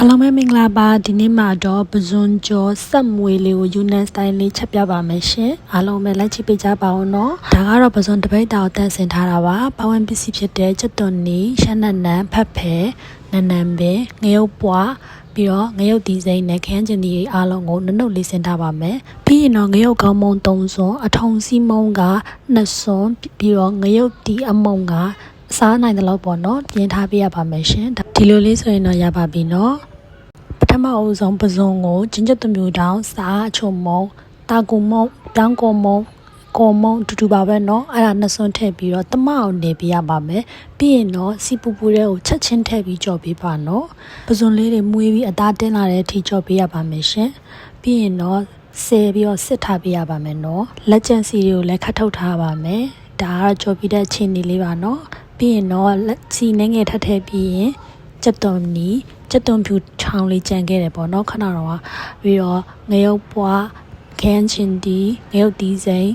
အားလုံးပဲမင်္ဂလာပါဒီနေ့မှာတော့ပဇွန်ကျော်ဆက်မွေလေးကိုယူနန်စတိုင်လေးချက်ပြပါမယ်ရှင်အားလုံးပဲလိုက်ချိပေးကြပါဦးနော်ဒါကတော့ပဇွန်တပိတ်တာကိုတန့်စင်ထားတာပါပဝင်ပစ္စည်းဖြစ်တဲ့ချက်သွန်နီရှမ်းနန်နန်ဖတ်ဖဲနန်နန်ပင်ငရုတ်ပွားပြီးတော့ငရုတ်ဒီဇိုင်းနဲ့ခန်းကျင်ဒီအားလုံးကိုနုတ်နုတ်လေးဆင်ထားပါမယ်ပြီးရင်တော့ငရုတ်ကောင်းမုံ၃စွန်းအထုံစီမုံက2စွန်းပြီးတော့ငရုတ်ဒီအမုံက စားနိုင်တယ်လို့ပေါ့နော်ပြင်ထားပေးရပါမယ်ရှင်ဒီလိုလေးဆိုရင်တော့ရပါပြီနော် ပထမအဦးဆုံးပဇွန်ကိုကျင်းကျက်သူမျိုးတောင်စားအချုံမုံတာကုမုံပြောင်းကောမုံကောမုံတူတူပါပဲเนาะအဲ့ဒါနှစ်စွန်းထည့်ပြီးတော့တမအောင်နေပြရပါမယ်ပြီးရင်တော့စီပူပူတဲ့ကိုချက်ချင်းထည့်ပြီးကြော်ပေးပါเนาะပဇွန်လေးတွေမှုေးပြီးအသားတင်းလာတဲ့အထိကြော်ပေးရပါမယ်ရှင်ပြီးရင်တော့ဆဲပြီးတော့စစ်ထားပေးရပါမယ်เนาะလက်ကျန်စီတွေကိုလည်းခတ်ထုတ်ထားပါမယ်ဒါကတော့ကြော်ပြီးတဲ့ချင်းနေလေးပါเนาะ ပြီးရင်တော့လက်စီနှငယ်ထပ်ထည့်ပြီးရင်စက်သွန်နီစက်သွန်ဖြူချောင်းလေးကြံခဲ့တယ်ပေါ့နော်ခဏတော့ကပြီးတော့ငရုတ်ပွားခန်းချင်းဒီငရုတ်ဒီဇိန်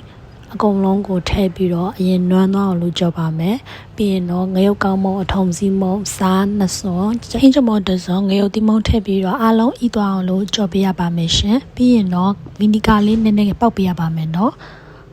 အကုန်လုံးကိုထည့်ပြီးတော့အရင်နွမ်းသွားအောင်လုပ်ကြပါမယ်ပြီးရင်တော့ငရုတ်ကောင်းမုံအထုံစီမုံစားနှစ်စွန်ချင်းချမောတစွန်ငရုတ်ဒီမုံထည့်ပြီးတော့အားလုံးဤသွားအောင်လို့ကြော်ပေးရပါမယ်ရှင်ပြီးရင်တော့ဗီနီဂါလေးနည်းနည်းပေါက်ပေးရပါမယ်နော်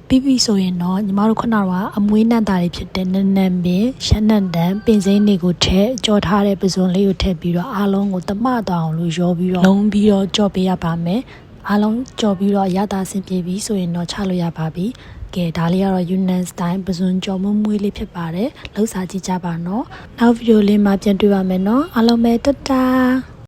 ပြီးပြီဆိုရင်တော့ညီမတို့ခုနကအမွေးနံ့တာတွေဖြစ်တဲ့နန်းနန်းပင်ရှမ်းနံ့တန်ပင်စိမ်းတွေကိုထည့်ကြော်ထားတဲ့ပစုံလေးကိုထည့်ပြီးတော့အားလုံးကိုတမတော့အောင်လို့ရောပြီးတော့လုံးပြီးတော့ကြော်ပေးရပါမယ်အားလုံးကြော်ပြီးတော့ရတာဆင်ပြေပြီဆိုရင်တော့ချလို့ရပါပြီကဲဒါလေးကတော့ Yunan style ပစုံကြော်မွေးမွေးလေးဖြစ်ပါတယ်လှုပ်ရှားကြည့်ကြပါနော်နောက်ဗီဒီယိုလေးမှာပြန်တွေ့ပါမယ်နော်အားလုံးပဲတတ်တာ